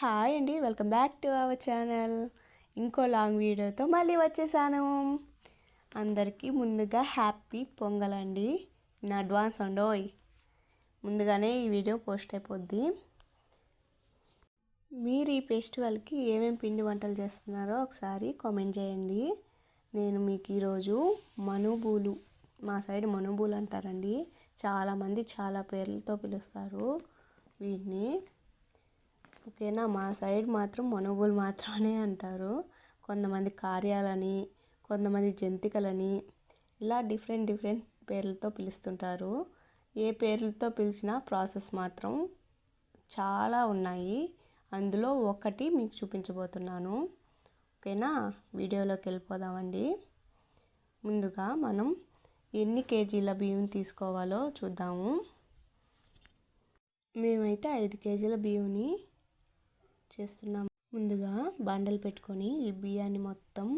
Hi అండి welcome back to our channel ఇంకో long వీడియోతో మళ్ళీ వచ్చేసాను. అందరికీ ముందుగా హ్యాపీ పొంగల్ అండి ఇన్ అడ్వాన్స్ అండోయ్ ముందుగానే ఈ వీడియో పోస్ట్ అయిపోద్ది. మీరు ఈ ఫెస్టివల్కి ఏమేమి పిండి వంటలు చేస్తున్నారో ఒకసారి కామెంట్ చేయండి. నేను మీకు ఈరోజు మనుబూలు మా సైడ్ మనుబూలు అంటారండి. చాలామంది చాలా పేర్లతో పిలుస్తారు వీటిని. ఓకేనా మా సైడ్ మాత్రం మనుబులు మాత్రమే అంటారు. కొంతమంది కార్యాలని కొంతమంది జంతికలని ఇలా డిఫరెంట్ డిఫరెంట్ పేర్లతో పిలుస్తుంటారు. ఏ పేర్లతో పిలిచినా ప్రాసెస్ మాత్రం చాలా ఉన్నాయి. అందులో ఒకటి మీకు చూపించబోతున్నాను. ఓకేనా? వీడియోలోకి వెళ్ళిపోదామండి. ముందుగా మనం ఎన్ని కేజీల బియ్యం తీసుకోవాలో చూద్దాము. మేమైతే ఐదు కేజీల బియ్యంని చేస్తున్నాం. ముందుగా బండలు పెట్టుకొని ఈ బియ్యాన్ని మొత్తం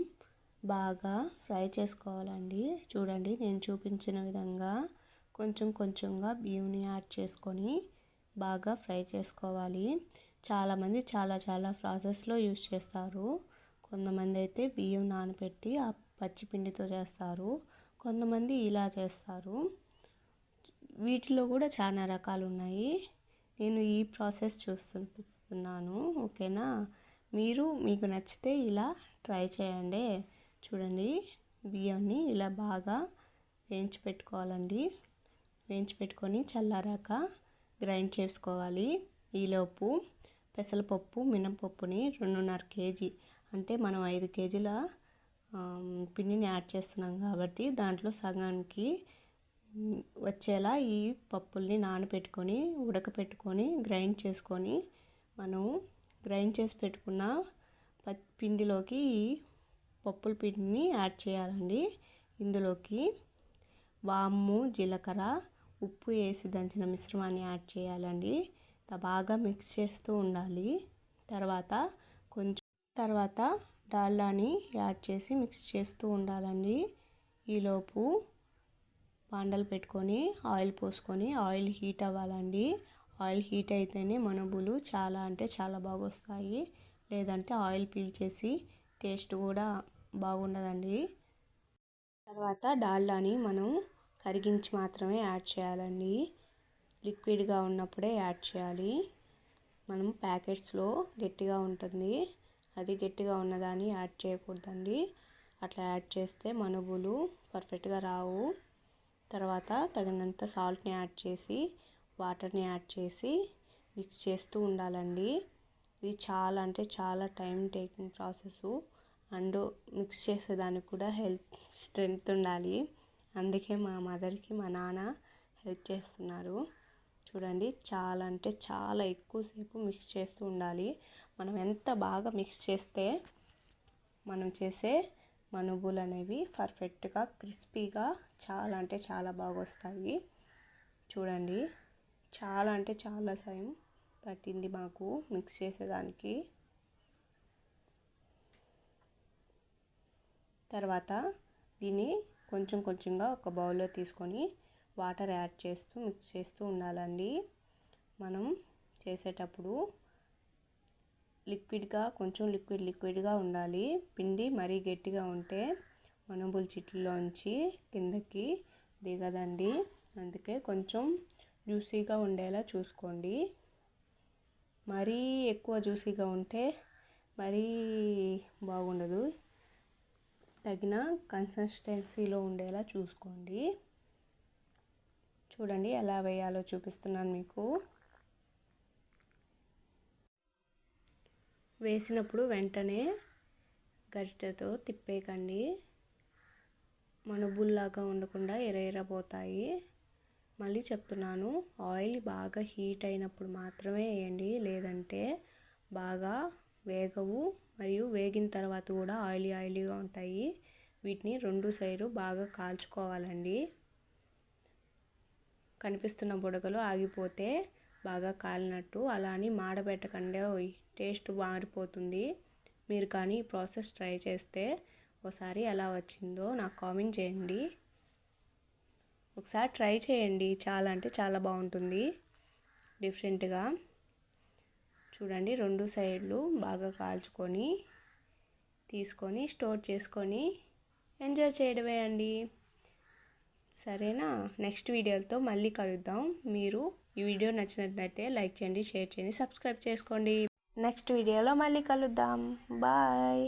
బాగా ఫ్రై చేసుకోవాలండి. చూడండి నేను చూపించిన విధంగా కొంచెం కొంచెంగా బియ్యంని యాడ్ చేసుకొని బాగా ఫ్రై చేసుకోవాలి. చాలామంది చాలా చాలా ప్రాసెస్లో యూజ్ చేస్తారు. కొంతమంది అయితే బియ్యం నానబెట్టి ఆ పచ్చిపిండితో చేస్తారు. కొంతమంది ఇలా చేస్తారు. వీటిలో కూడా చాలా రకాలు ఉన్నాయి. నేను ఈ ప్రాసెస్ చూస్తున్నాను ఓకేనా? మీరు మీకు నచ్చితే ఇలా ట్రై చేయండి. చూడండి బియ్యాన్ని ఇలా బాగా వేయించి పెట్టుకోవాలండి. వేయించి పెట్టుకొని చల్లారాక గ్రైండ్ చేసుకోవాలి. ఈలోపు పెసరపప్పు మినపప్పుని రెండున్నర కేజీ అంటే మనం ఐదు కేజీల పిండిని యాడ్ చేస్తున్నాం కాబట్టి దాంట్లో సగానికి వచ్చేలా ఈ పప్పుల్ని నానబెట్టుకొని ఉడకపెట్టుకొని గ్రైండ్ చేసుకొని మనం గ్రైండ్ చేసి పెట్టుకున్న పిండిలోకి ఈ పప్పుల పిండిని యాడ్ చేయాలండి. ఇందులోకి వాము జీలకర్ర ఉప్పు వేసి దంచిన మిశ్రమాన్ని యాడ్ చేయాలండి. బాగా మిక్స్ చేస్తూ ఉండాలి. తర్వాత కొంచెం తర్వాత డాల్డాని యాడ్ చేసి మిక్స్ చేస్తూ ఉండాలండి. ఈలోపు బాండలు పెట్టుకొని ఆయిల్ పోసుకొని ఆయిల్ హీట్ అవ్వాలండి. ఆయిల్ హీట్ అయితేనే మనుబులు చాలా అంటే చాలా బాగా వస్తాయి లేదంటే ఆయిల్ పీల్చేసి టేస్ట్ కూడా బాగుండదండి. తర్వాత డాల్డాని మనం కరిగించి మాత్రమే యాడ్ చేయాలండి. లిక్విడ్గా ఉన్నప్పుడే యాడ్ చేయాలి. మనం ప్యాకెట్స్లో గట్టిగా ఉంటుంది. అది గట్టిగా ఉన్నదాన్ని యాడ్ చేయకూడదండి. అట్లా యాడ్ చేస్తే మనుబులు పర్ఫెక్ట్గా రావు. తర్వాత తగినంత సాల్ట్ని యాడ్ చేసి వాటర్ని యాడ్ చేసి మిక్స్ చేస్తూ ఉండాలండి. ఇది చాలా అంటే చాలా time taking process and mix చేసేదానికి కూడా హెల్త్ స్ట్రెంగ్త్ ఉండాలి. అందుకే మా మదర్కి మా నాన్న హెల్ప్ చేస్తున్నారు. చూడండి చాలా అంటే చాలా ఎక్కువసేపు మిక్స్ చేస్తూ ఉండాలి. మనం ఎంత బాగా మిక్స్ చేస్తే మనం చేసే మనుగులు అనేవి పర్ఫెక్ట్గా క్రిస్పీగా చాలా అంటే చాలా బాగా వస్తాయి చూడండి చాలా అంటే చాలా టైం పట్టింది మాకు మిక్స్ చేసేదానికి. తర్వాత దీన్ని కొంచెం కొంచెంగా ఒక బౌల్లో తీసుకొని వాటర్ యాడ్ చేస్తూ మిక్స్ చేస్తూ ఉండాలండి. మనం చేసేటప్పుడు లిక్విడ్గా కొంచెం లిక్విడ్ లిక్విడ్గా ఉండాలి. పిండి మరీ గట్టిగా ఉంటే మనుబుల్ చిట్లలోంచి కిందకి దిగదండి. అందుకే కొంచెం జ్యూసీగా ఉండేలా చూసుకోండి. మరీ ఎక్కువ జ్యూసీగా ఉంటే మరీ బాగుండదు. తగిన కన్సిస్టెన్సీలో ఉండేలా చూసుకోండి. చూడండి ఎలా వేయాలో చూపిస్తున్నాను మీకు. వేసినప్పుడు వెంటనే గరిటెతో తిప్పేయకండి. మనుబుల్లాగా ఉండకుండా ఎర్రపోతాయి మళ్ళీ చెప్తున్నాను ఆయిల్ బాగా హీట్ అయినప్పుడు మాత్రమే వేయండి. లేదంటే బాగా వేగవు మరియు వేగిన తర్వాత కూడా ఆయిలీ ఆయిలీగా ఉంటాయి. వీటిని రెండు సైడు బాగా కాల్చుకోవాలండి. కనిపిస్తున్న బుడగలు ఆగిపోతే బాగా కాలినట్టు అలా అని మాడబెట్టకండి టేస్ట్ మారిపోతుంది. మీరు కానీ ఈ ప్రాసెస్ ట్రై చేస్తే ఒకసారి ఎలా వచ్చిందో నాకు కామెంట్ చేయండి. ఒకసారి ట్రై చేయండి చాలా అంటే చాలా బాగుంటుంది. డిఫరెంట్గా. చూడండి రెండు సైడ్లు బాగా కాల్చుకొని తీసుకొని స్టోర్ చేసుకొని ఎంజాయ్ చేయడమే అండి. సరేనా? నెక్స్ట్ వీడియోలతో మళ్ళీ కలుద్దాం. మీరు ఈ వీడియో నచ్చినట్లయితే లైక్ చేయండి షేర్ చేయండి సబ్స్క్రైబ్ చేసుకోండి. నెక్స్ట్ వీడియోలో మళ్ళీ కలుద్దాం. బాయ్